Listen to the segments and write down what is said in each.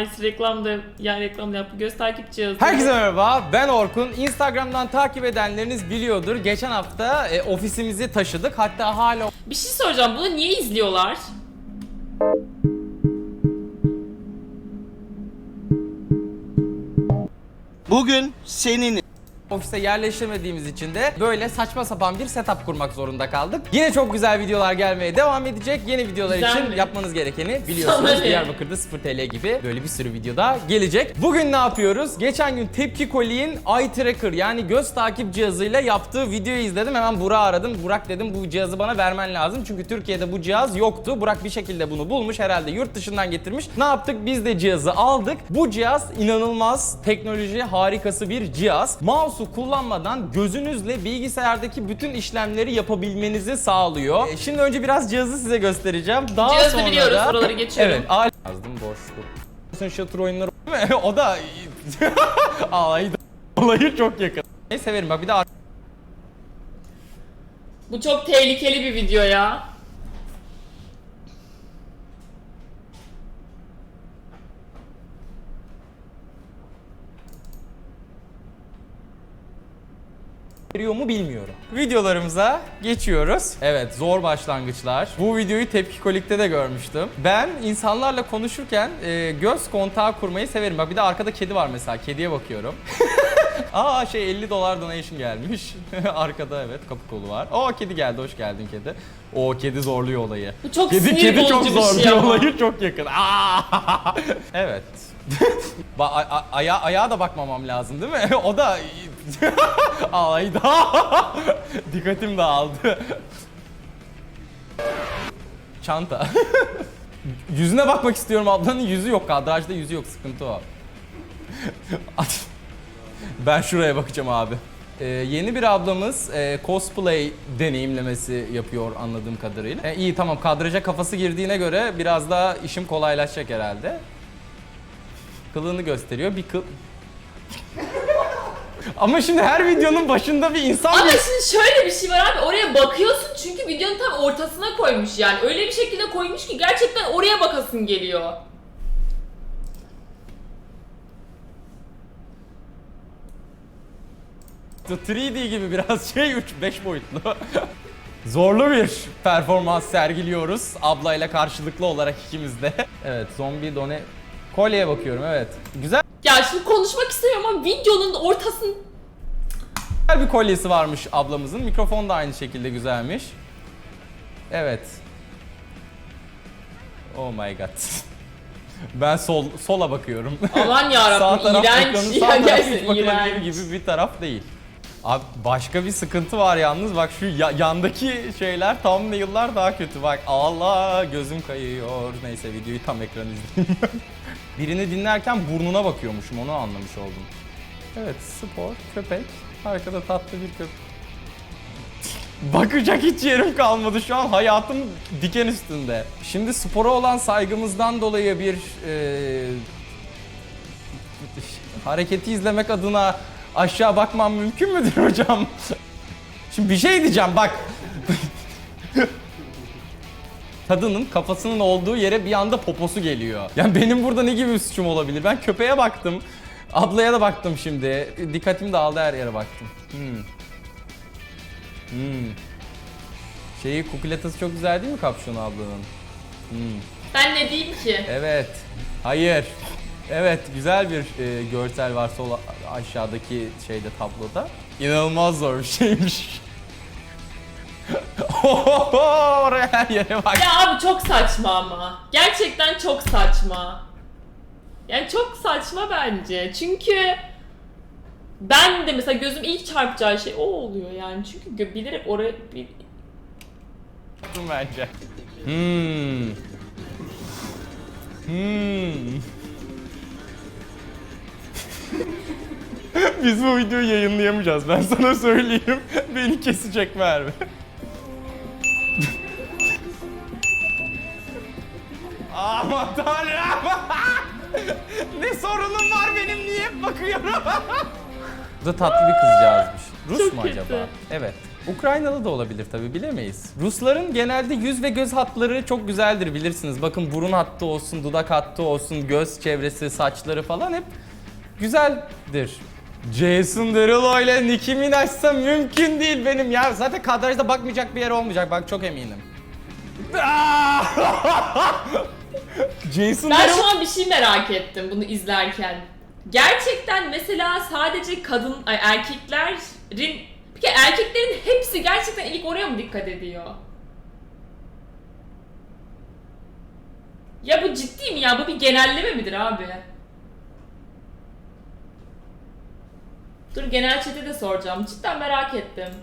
Ay reklam da yani reklam da yap. Göz takip cihazı. Herkese merhaba, ben Orkun. Instagram'dan takip edenleriniz biliyordur. Geçen hafta e, ofisimizi taşıdık. Hatta hala Bir şey soracağım. Bunu niye izliyorlar? Bugün senin ofise yerleştirmediğimiz için de böyle saçma sapan bir setup kurmak zorunda kaldık. Yine çok güzel videolar gelmeye devam edecek. Yeni videolar Güzel için mi? yapmanız gerekeni Sana biliyorsunuz. ne? Diyarbakır'da 0 TL gibi böyle bir sürü videoda gelecek. Bugün ne yapıyoruz? Geçen gün Tepki Koli'nin Eye Tracker yani göz takip cihazıyla yaptığı videoyu izledim. Hemen Burak'ı aradım. Burak dedim bu cihazı bana vermen lazım. Çünkü Türkiye'de bu cihaz yoktu. Burak bir şekilde bunu bulmuş. Herhalde yurt dışından getirmiş. Ne yaptık? Biz de cihazı aldık. Bu cihaz inanılmaz teknoloji harikası bir cihaz. Mouse'u kullanmadan gözünüzle bilgisayardaki bütün işlemleri yapabilmenizi sağlıyor. E, Şimdi önce biraz cihazı size göstereceğim. Daha Cihazı sonra biliyoruz, da... oraları geçiyorum. Evet. al- Yazdım boşluk. Sen şatır oyunları değil mi? o da Ay olayı çok yakın. Ne severim bak bir de Bu çok tehlikeli bir video ya. Veriyor mu bilmiyorum. Videolarımıza geçiyoruz. Evet zor başlangıçlar. Bu videoyu Tepki Kolik'te de görmüştüm. Ben insanlarla konuşurken e, göz kontağı kurmayı severim. Bak bir de arkada kedi var mesela. Kediye bakıyorum. Aa şey 50 dolar donation gelmiş. Arkada evet kapı kolu var. O kedi geldi hoş geldin kedi. O kedi zorluyor olayı. Bu çok kedi, sinir kedi çok bozucu bir şey zorluyor ama. olayı çok yakın. Aa! evet. ba- a- aya- ayağa da bakmamam lazım değil mi? o da Ayda. Dikkatim dağıldı. Çanta. Yüzüne bakmak istiyorum ablanın yüzü yok kadrajda yüzü yok sıkıntı o. ben şuraya bakacağım abi. Ee, yeni bir ablamız e, cosplay deneyimlemesi yapıyor anladığım kadarıyla. E, iyi tamam kadraja kafası girdiğine göre biraz daha işim kolaylaşacak herhalde. Kılığını gösteriyor. Bir kıl... Ama şimdi her videonun başında bir insan... Ama şimdi şöyle bir şey var abi oraya bakıyorsun çünkü videonun tam ortasına koymuş yani. Öyle bir şekilde koymuş ki gerçekten oraya bakasın geliyor. The 3D gibi biraz şey 3 5 boyutlu. Zorlu bir performans sergiliyoruz ablayla karşılıklı olarak ikimiz de. Evet zombi done kolyeye bakıyorum evet. Güzel Ya şimdi konuşmak istemiyorum ama videonun ortasın bir kolyesi varmış ablamızın. Mikrofon da aynı şekilde güzelmiş. Evet. Oh my god. Ben sol sola bakıyorum. aman sağ yarabbim taraf iğrenç. ekranın Ya sağ tarafı hiç gerçekten iğrenç. gibi bir taraf değil. Abi başka bir sıkıntı var yalnız bak şu ya- yandaki şeyler thumbnail'lar daha kötü bak Allah gözüm kayıyor neyse videoyu tam ekran izleyeyim Birini dinlerken burnuna bakıyormuşum onu anlamış oldum Evet spor köpek arkada tatlı bir köpek Bakacak hiç yerim kalmadı şu an hayatım diken üstünde. Şimdi spora olan saygımızdan dolayı bir eee, hareketi izlemek adına aşağı bakmam mümkün müdür hocam? Şimdi bir şey diyeceğim bak. Kadının kafasının olduğu yere bir anda poposu geliyor. Yani benim burada ne gibi bir suçum olabilir? Ben köpeğe baktım. Ablaya da baktım şimdi. Dikkatim dağıldı her yere baktım. Hmm. Hmm. Şeyi kukuletası çok güzel değil mi kapşonu ablanın? Hmm. Ben ne diyeyim ki? Evet. Hayır. Evet güzel bir e, görsel var sol aşağıdaki şeyde tabloda. İnanılmaz zor bir şeymiş. Oraya her yere bak. Ya abi çok saçma ama. Gerçekten çok saçma. Yani çok saçma bence. Çünkü ben de mesela gözüm ilk çarpacağı şey o oluyor yani. Çünkü bilerek oraya bir... bence. Hmm. Hmm. Biz bu videoyu yayınlayamayacağız ben sana söyleyeyim. Beni kesecek Merve. Aman tanrım. ne sorunum var benim niye hep bakıyorum? Bu da tatlı bir kızcağızmış. Rus Çok mu kötü. acaba? Evet. Ukraynalı da olabilir tabi bilemeyiz. Rusların genelde yüz ve göz hatları çok güzeldir bilirsiniz. Bakın burun hattı olsun, dudak hattı olsun, göz çevresi, saçları falan hep güzeldir. Jason Derulo ile Nicki Minaj'sa mümkün değil benim ya. Zaten kadrajda bakmayacak bir yer olmayacak bak çok eminim. Jason Ben şu an bir şey merak ettim bunu izlerken. Gerçekten mesela sadece kadın, ay, erkeklerin, bir kere erkeklerin hepsi gerçekten ilk oraya mı dikkat ediyor? Ya bu ciddi mi ya? Bu bir genelleme midir abi? Dur genel chat'e de soracağım. Cidden merak ettim.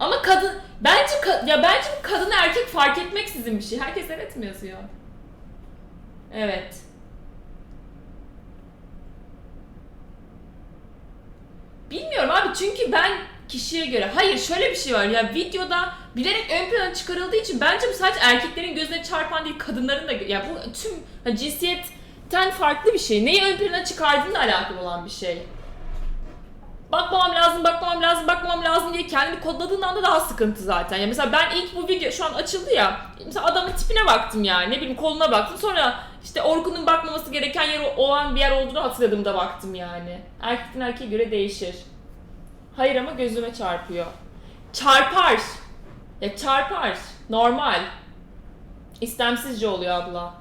Ama kadın bence ya bence kadın erkek fark etmeksizin bir şey. Herkes evet mi yazıyor? Evet. Bilmiyorum abi çünkü ben kişiye göre hayır şöyle bir şey var ya videoda bilerek ön plana çıkarıldığı için bence bu sadece erkeklerin gözüne çarpan değil kadınların da ya bu tüm ha, cinsiyetten farklı bir şey. Neyi ön plana çıkardığınla alakalı olan bir şey bakmamam lazım, bakmamam lazım, bakmamam lazım diye kendini kodladığın anda daha sıkıntı zaten. Ya mesela ben ilk bu video şu an açıldı ya. Mesela adamın tipine baktım yani. Ne bileyim koluna baktım. Sonra işte Orkun'un bakmaması gereken yer olan bir yer olduğunu hatırladığımda baktım yani. Erkekten erkeğe göre değişir. Hayır ama gözüme çarpıyor. Çarpar. Ya çarpar. Normal. İstemsizce oluyor abla.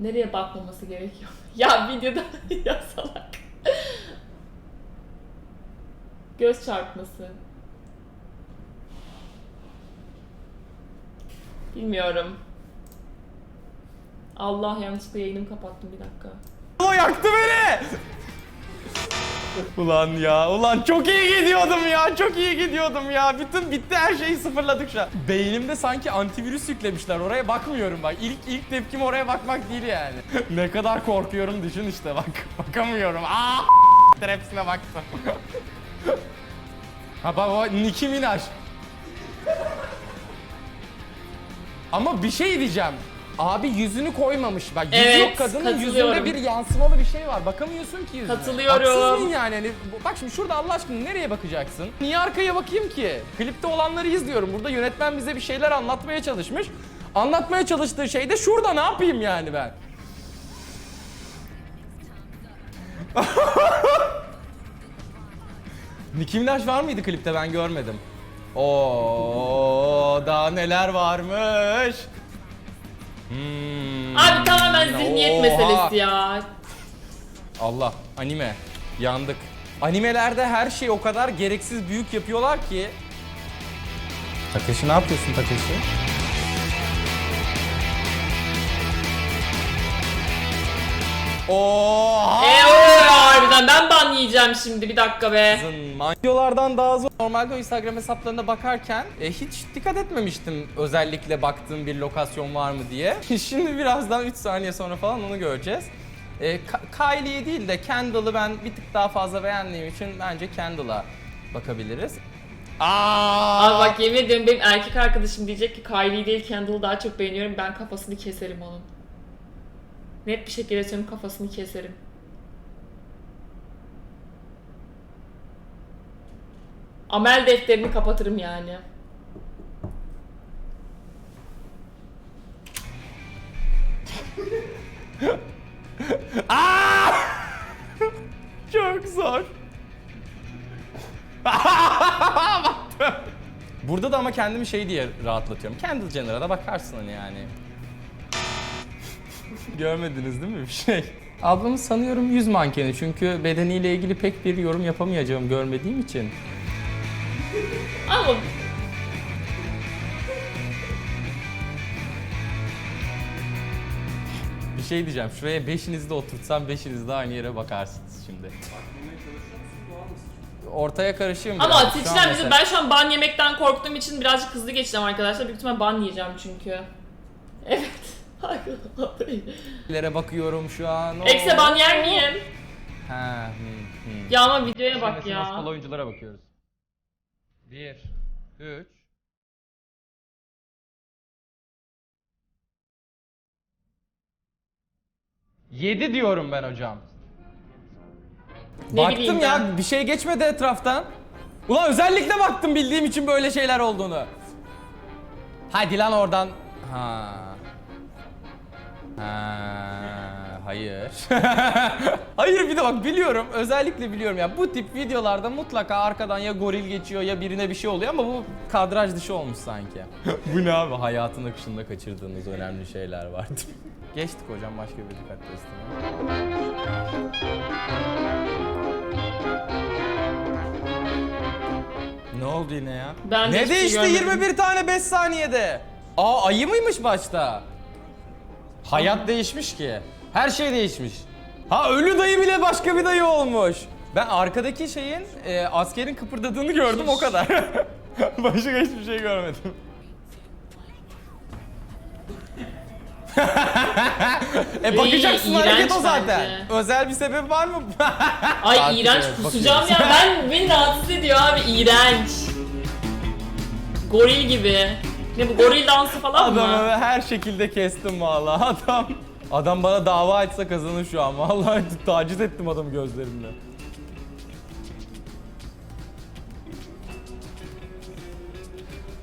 Nereye bakmaması gerekiyor? ya videoda ya salak. Göz çarpması. Bilmiyorum. Allah yanlışlıkla yayınımı kapattım bir dakika. O yaktı beni. Ulan ya, ulan çok iyi gidiyordum ya, çok iyi gidiyordum ya. Bütün bitti her şeyi sıfırladık şu an. Beynimde sanki antivirüs yüklemişler. Oraya bakmıyorum bak. İlk ilk tepkim oraya bakmak değil yani. ne kadar korkuyorum düşün işte bak. Bakamıyorum. Aa! hepsine baktım. ha bak Nicki Minaj. Ama bir şey diyeceğim. Abi yüzünü koymamış. Bak yüzü Evet, yok kadının katılıyorum. yüzünde bir yansımalı bir şey var. Bakamıyorsun ki yüzüne. Katılıyorum. Haksız mıyım yani? Hani bu- bak şimdi şurada Allah aşkına nereye bakacaksın? Niye arkaya bakayım ki? Klipte olanları izliyorum. Burada yönetmen bize bir şeyler anlatmaya çalışmış. Anlatmaya çalıştığı şey de şurada ne yapayım yani ben? Nicki Minaj var mıydı klipte ben görmedim. Oo daha neler varmış. Hmm. Abi tamamen zihniyet Oha. meselesi ya. Allah anime yandık. Animelerde her şeyi o kadar gereksiz büyük yapıyorlar ki. Takeshi ne yapıyorsun Takeshi? Oha! E harbiden ben ban yiyeceğim şimdi bir dakika be. Videolardan daha zor. Normalde o Instagram hesaplarına bakarken e, hiç dikkat etmemiştim özellikle baktığım bir lokasyon var mı diye. Şimdi birazdan 3 saniye sonra falan onu göreceğiz. E, Kylie'yi değil de Kendall'ı ben bir tık daha fazla beğendiğim için bence Kendall'a bakabiliriz. Aa! Abi bak yemin ediyorum benim erkek arkadaşım diyecek ki Kylie değil Kendall'ı daha çok beğeniyorum ben kafasını keserim onun. Net bir şekilde söylüyorum kafasını keserim. Amel defterini kapatırım yani. Çok zor. Burada da ama kendimi şey diye rahatlatıyorum. Kendall Jenner'a da bakarsın hani yani. Görmediniz değil mi bir şey? Ablamız sanıyorum yüz mankeni çünkü bedeniyle ilgili pek bir yorum yapamayacağım görmediğim için. Ama Bir şey diyeceğim. Şuraya beşinizi de oturtsam beşiniz de aynı yere bakarsınız şimdi. Ortaya karışayım ama. Şu an seçilen bizim mesela- ben şu an ban yemekten korktuğum için birazcık hızlı geçeceğim arkadaşlar. Büyük ihtimal ban yiyeceğim çünkü. Evet. Lere bakıyorum şu an. Ekse ban yer miyim? Ha, hı, hı. Ya ama videoya bak ya. futbol oyunculara bakıyoruz. 1 3 7 diyorum ben hocam. Ne baktım bileyim ya ben. bir şey geçmedi etraftan. Ulan özellikle baktım bildiğim için böyle şeyler olduğunu. Hadi lan oradan. Ha. Hayır. hayır bir de bak biliyorum özellikle biliyorum ya bu tip videolarda mutlaka arkadan ya goril geçiyor ya birine bir şey oluyor ama bu kadraj dışı olmuş sanki. bu ne abi hayatın akışında kaçırdığınız önemli şeyler vardı. Geçtik hocam başka bir dikkat testine. Ne oldu yine ya? Ben ne şey değişti görmedim. 21 tane 5 saniyede? Aa ayı mıymış başta? Hayat değişmiş ki. Her şey değişmiş. Ha ölü dayı bile başka bir dayı olmuş. Ben arkadaki şeyin e, askerin kıpırdadığını gördüm o kadar. başka hiçbir şey görmedim. e bakacaksın İyi, hareket iğrenç o zaten. bence. Özel bir sebep var mı? Ay Artık iğrenç evet, kusacağım ya. bakıyoruz. Ben beni rahatsız ediyor abi iğrenç. Goril gibi. Ne bu goril dansı falan Adamı mı? her şekilde kestim vallahi adam. Adam bana dava açsa kazanır şu an. Vallahi taciz ettim adamı gözlerimle.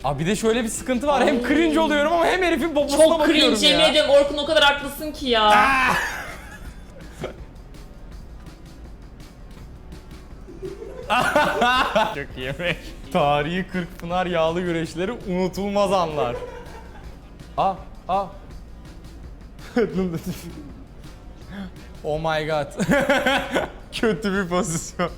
Abi bir de şöyle bir sıkıntı var. Hem cringe oluyorum ama hem herifin babasına Çok bakıyorum cringe ya. yemin ediyorum Orkun o kadar haklısın ki ya. Çok yemek. Tarihi Kırkpınar yağlı güreşleri unutulmaz anlar. Ah, ah. Oh my god. Kötü bir pozisyon.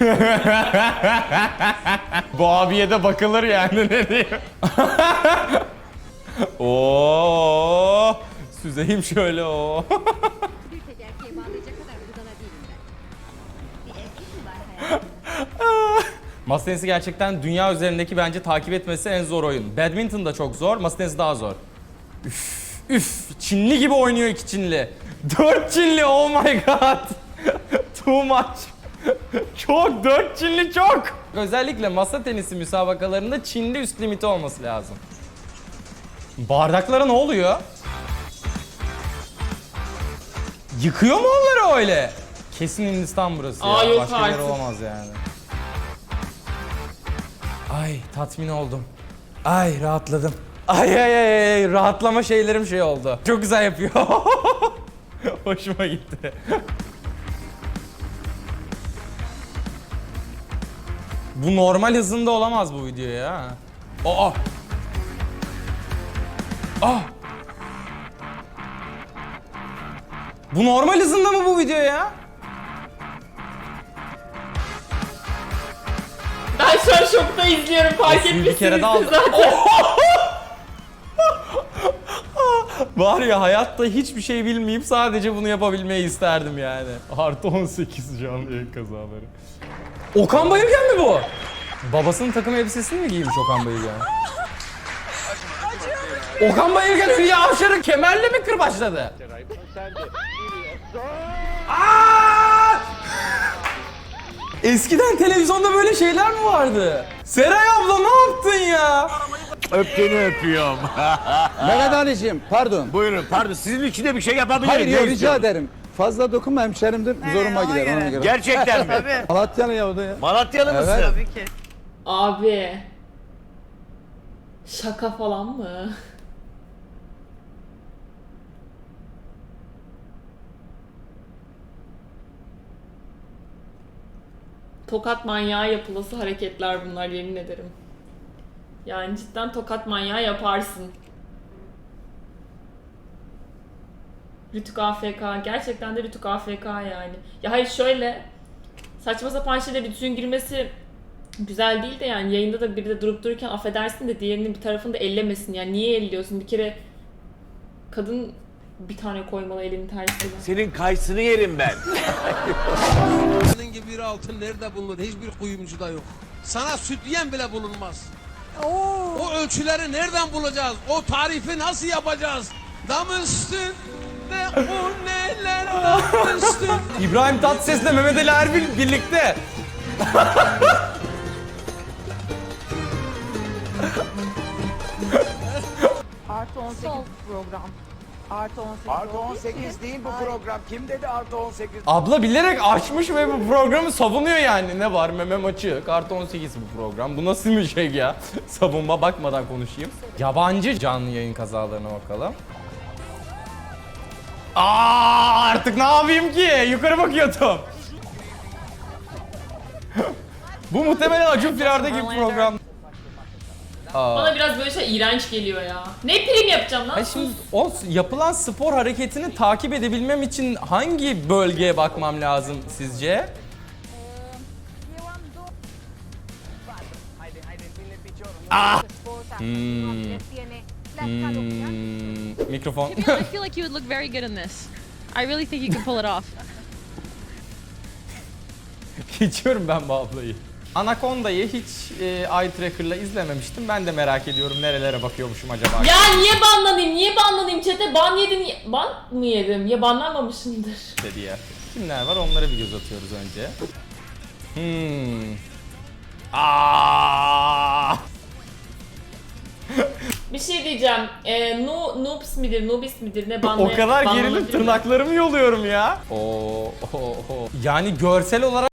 Bu abiye de bakılır yani ne diyeyim. Oo, süzeyim şöyle o. Masa gerçekten dünya üzerindeki bence takip etmesi en zor oyun. Badminton da çok zor, masa daha zor. Üf, üf, Çinli gibi oynuyor iki Çinli. Dört Çinli, oh my god. Too much. çok, dört Çinli çok. Özellikle masa tenisi müsabakalarında Çinli üst limiti olması lazım. Bardaklara ne oluyor? Yıkıyor mu onları öyle? Kesin Hindistan burası Aa, ya. yok Başka yer artık. olamaz yani. Ay tatmin oldum. Ay rahatladım. Ay ay ay, ay rahatlama şeylerim şey oldu. Çok güzel yapıyor. Hoşuma gitti. Bu normal hızında olamaz bu video ya. Aa. Aa. Bu normal hızında mı bu video ya? Ben şu an şokta izliyorum fark kere etmişsinizdir zaten. Var ya hayatta hiçbir şey bilmeyip sadece bunu yapabilmeyi isterdim yani. Artı 18 canlı yayın kazaları. Okan Bayülgen mi bu? Babasının takım elbisesini mi giymiş Okan Bayülgen? Okan Bayülgen Hülya Avşar'ı kemerle mi kırbaçladı? Aa! Eskiden televizyonda böyle şeyler mi vardı? Seray abla ne yaptın ya? Öptüğünü öpüyorum. Mehmet Ali'ciğim pardon. Buyurun pardon sizin için de bir şey yapabilirim. Hayır yok rica ederim. Fazla dokunma hemşerimdir. Zoruma gider ona göre. Gerçekten mi? Malatyalı ya o da ya. Malatyalı mısın? Evet. Abi. Şaka falan mı? Tokat manyağı yapılası hareketler bunlar yemin ederim. Yani cidden tokat manyağı yaparsın. Rütük AFK. Gerçekten de Rütük AFK yani. Ya hayır şöyle. Saçma sapan şeyde bir düzgün girmesi güzel değil de yani yayında da biri de durup dururken affedersin de diğerinin bir tarafını da ellemesin. Yani niye elliyorsun? Bir kere kadın bir tane koymalı elini tersine. Senin kayısını yerim ben. Senin gibi bir altın nerede bulunur? Hiçbir kuyumcuda yok. Sana sütyen bile bulunmaz. O ölçüleri nereden bulacağız? O tarifi nasıl yapacağız? Dam üstünde o neler dam üstünde. İbrahim Tatlıses'le Mehmet Ali Erbil birlikte. Artı 18 program. Artı 18 değil bu program. Kim dedi artı 18? Abla bilerek açmış ve bu programı savunuyor yani. Ne var memem açık. Artı 18 bu program. Bu nasıl bir şey ya? Savunma bakmadan konuşayım. Yabancı canlı yayın kazalarına bakalım. Aa artık ne yapayım ki? Yukarı bakıyordum. bu muhtemelen Acun Firar'daki bir program. Aa. Bana biraz böyle şey iğrenç geliyor ya. Ne prim yapacağım lan? Ay şimdi o yapılan spor hareketini takip edebilmem için hangi bölgeye bakmam lazım sizce? Ah! Hmm. Hmm. Mikrofon. I feel like you would look very good in this. I really think you can pull it off. Geçiyorum ben bu ablayı. Anaconda'yı hiç e, eye tracker'la izlememiştim. Ben de merak ediyorum nerelere bakıyormuşum acaba. Ya niye banlanayım? Niye banlanayım? Çete ban yedim. Ban mı yedim? Ya banlanmamışımdır. dedi ya. Kimler var onlara bir göz atıyoruz önce. Hmm. Aa! Bir şey diyeceğim. Ee, nu, noobs midir, noobis midir ne banlı? o kadar gerilip tırnaklarımı yoluyorum ya. Oo, oo, oo. Yani görsel olarak